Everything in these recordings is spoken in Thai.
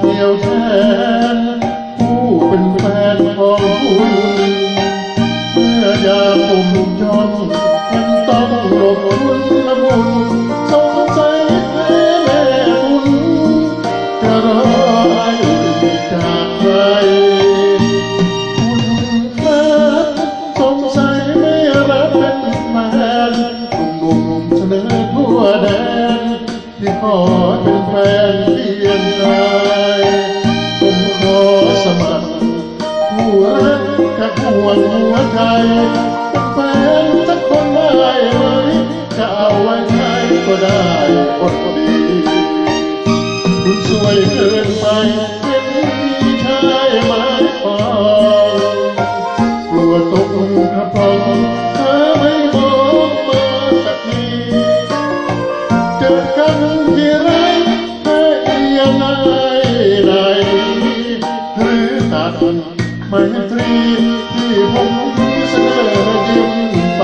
เดียวแทนผู้เป็นแฟนของคุณเมื่อยามผมจนยังต้องหลบคุณละมุนสงสัยแท้แม่คุณจะรอให้จากใครคุณครับสงสัยไม่รับเป็นแฟนหนุ่มๆเสนอทั่วแดน ที่ขอเป็นแฟนเพียงกายผมขอสมัครผู้รักกับห่วหัวใจเป็นแฟนสักคนได้ไหมจะเอาไว้ใช้ก็ได้อดดีคุณสวยเกินไปเป็นพี่ชายไม้ปองกลัวตกกระป๋องเธอไม่มอง ยตรีที่ผมมเสน่ห์ยิ้มไป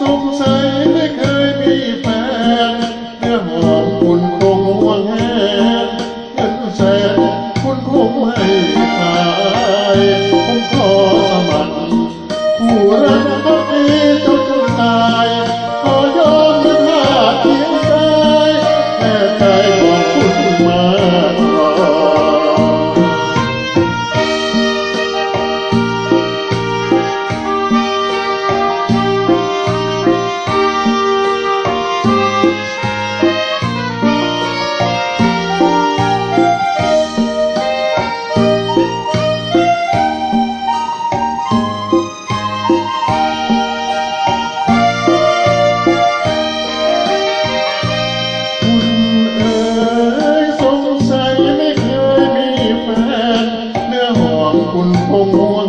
สงสัยไม่เคยมีแฟนเนื้อหอมคุณคงหวงแหนเงินแสนคุณคงให้ com o mundo.